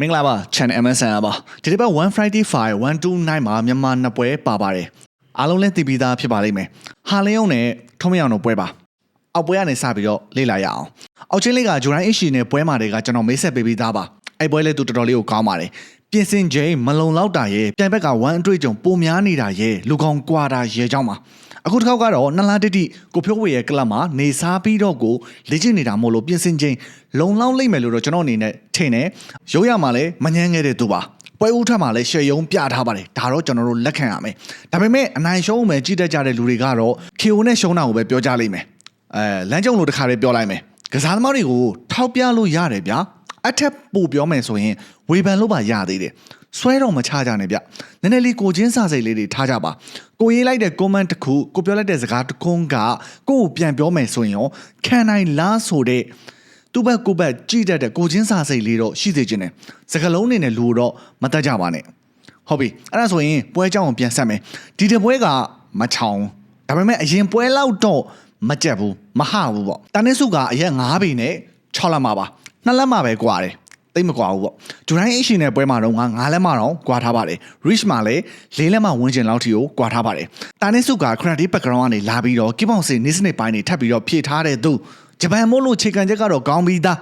မင်္ဂလာပါ channel MSN ပါဒီတစ်ပတ်1 Friday 5 129မှာမြန်မာနှစ်ပွဲပါပါတယ်အားလုံးလည်းသိပြီးသားဖြစ်ပါလိမ့်မယ်ဟာလင်းယုံနဲ့ထုံးမရအောင်တို့ပွဲပါအောက်ပွဲကနေစပြီးတော့လေ့လာရအောင်အောက်ချင်းလေးကဂျူရိုင်းအရှိနဲ့ပွဲမာတွေကကျွန်တော်မိတ်ဆက်ပေးပြီးသားပါအဲ့ပွဲလေးသူတော်တော်လေးကိုကောင်းပါတယ် ပြင်ဆင်ချိန်မလုံလောက်တာရဲ့ပြန်ဘက်က1အတွေ့အကြုံပိုများနေတာရဲ့လူကောင်ကွာတာရဲ့ကြောင်းပါအခုတစ်ခေါက်ကတော့နလားတိတိကိုဖြိုးဝေရဲ့ကလပ်မှာနေစားပြီးတော့ကိုလေ့ကျင့်နေတာမို့လို့ပြင်ဆင်ချိန်လုံလောက်လိမ့်မယ်လို့တော့ကျွန်တော်အနေနဲ့ထင်တယ်ရုပ်ရမှာလည်းမငန်းခဲ့တဲ့သူပါပွဲဦးထက်မှာလည်းရှယ်ယုံပြထားပါတယ်ဒါတော့ကျွန်တော်တို့လက်ခံရမယ်ဒါပေမဲ့အနိုင်ရှုံးမယ်ကြည့်တတ်ကြတဲ့လူတွေကတော့ KO နဲ့ရှုံးတာကိုပဲပြောကြလိမ့်မယ်အဲလမ်းကြုံလို့တခါလေးပြောလိုက်မယ်ကစားသမားတွေကိုထောက်ပြလို့ရတယ်ဗျာ အထက်ပို့ပြောမယ်ဆိုရင်ဝေဖန်လို့ပါရသေးတယ်ဆွဲတော့မချကြနဲ့ဗျနည်းနည်းလေးကိုချင်းစာစိတ်လေးတွေထားကြပါကိုရေးလိုက်တဲ့ comment တစ်ခုကိုပြောလိုက်တဲ့စကားတစ်ခုကကိုကိုပြန်ပြောမယ်ဆိုရင်ရောခံနိုင်လားဆိုတဲ့သူ့ဘက်ကိုဘက်ကြည့်တတ်တဲ့ကိုချင်းစာစိတ်လေးတော့ရှိသေးခြင်းနဲ့စကားလုံးနေနဲ့လူတော့မတတ်ကြပါနဲ့ဟုတ်ပြီအဲ့ဒါဆိုရင်ပွဲကြောင်းကိုပြန်ဆက်မယ်ဒီတပွဲကမချောင်ဒါပေမဲ့အရင်ပွဲလောက်တော့မကြက်ဘူးမဟဘူးပေါ့တန်နစ်စုကအရက်9ပေနဲ့6လက်မှာပါ နှစ်လက်မှာပဲကွာတယ်တိတ်မကွာဘူးပေါ့ဂျူရိုင်းအရှင်နဲ့ပွဲမှာတော့ငါ9လက်မှာတော့ကွာထားပါတယ် reach မှာလည်း၄လက်မှာဝန်းကျင်လောက်ထိကိုကွာထားပါတယ်တာနေစုက credit background ကနေလာပြီးတော့ကိပောင်စင်နေစနစ်ပိုင်းတွေထပ်ပြီးတော့ဖြည့်ထားတဲ့သူဂျပန်မို့လို့ခြေခံချက်ကတော့ကောင်းပြီးသား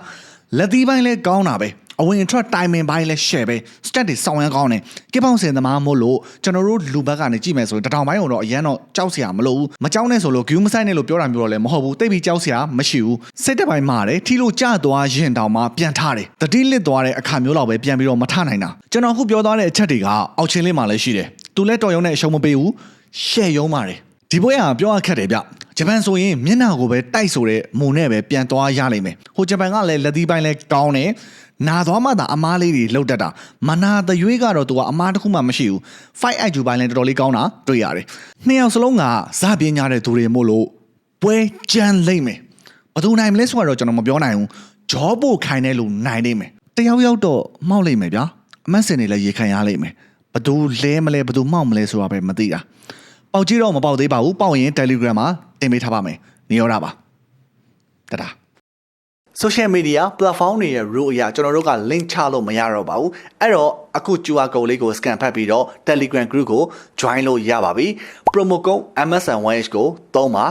လက်သီးပိုင်းလည်းကောင်းတာပဲ အဝင် track timing ဘိုင်းလဲ share ပဲ stat တွေစောင်းရမ်းကောင်းတယ်ကိပောင်စင်သမားမို့လို့ကျွန်တော်တို့လူဘက်ကနေကြည့်မယ်ဆိုရင်တထောင်ပိုင်းကတော့အရန်တော့ကြောက်စရာမလိုဘူးမကြောက်နဲ့ဆိုလို့ view မဆိုင်နဲ့လို့ပြောတာမျိုးတော့လည်းမဟုတ်ဘူးတိတ်ပြီးကြောက်စရာမရှိဘူးစိတ်တက်ပိုင်းမှာတယ်ထီလို့ကြသွားရင်တောင်မှပြန်ထားတယ်တတိလစ်သွားတဲ့အခါမျိုးလောက်ပဲပြန်ပြီးတော့မထနိုင်တာကျွန်တော်ခုပြောသွားတဲ့အချက်တွေကအောက်ချင်းလေးမှာလည်းရှိတယ်သူလည်းတော်ရုံနဲ့အရှုံးမပေးဘူးရှယ်ရုံးပါတယ်ဒီဘွဲကပြောရခက်တယ်ဗျ ဂျပန်ဆိုရင်မျက်နှာကိုပဲတိုက်ဆိုတဲ့မုံနဲ့ပဲပြန်သွားရလိမ့်မယ်ဟိုဂျပန်ကလည်းလက်သီးပိုင်းလဲကောင်းတယ်နာသွားမှသာအမားလေးတွေလှုပ်တတ်တာမနာတရွေးကတော့သူကအမားတစ်ခုမှမရှိဘူး fight IQ ပိုင်းလည်းတော်တော်လေးကောင်းတာတွေ့ရတယ်နှစ်ယောက်စလုံးကဇပညာတဲ့သူတွေမို့လို့ပွဲကြမ်းလိမ့်မယ်ဘယ်သူနိုင်မလဲဆိုတော့ကျွန်တော်မပြောနိုင်ဘူးဂျောပို့ခိုင်းတဲ့လူနိုင်လိမ့်မယ်တယောက်ယောက်တော့မောက်လိမ့်မယ်ဗျာအမတ်စင်တွေလည်းရေခံရလိမ့်မယ်ဘသူလဲမလဲဘသူမောက်မလဲဆိုတာပဲမသိတာ ပေါက်ကြည့်တော့မပေါက်သေးပါဘူးပေါက်ရင် Telegram မှာတင်ပေးထားပါမယ်နေရောတာပါတတာ social media platform တွေရဲ့ rule အရကျွန်တော်တို့က link ချလို့မရတော့ပါဘူးအဲ့တော့အခု QR code လေးကို scan ဖတ်ပြီးတော့ Telegram group ကို join လို့ရပါပြီ promo code MSN1H ကိုသုံးပါ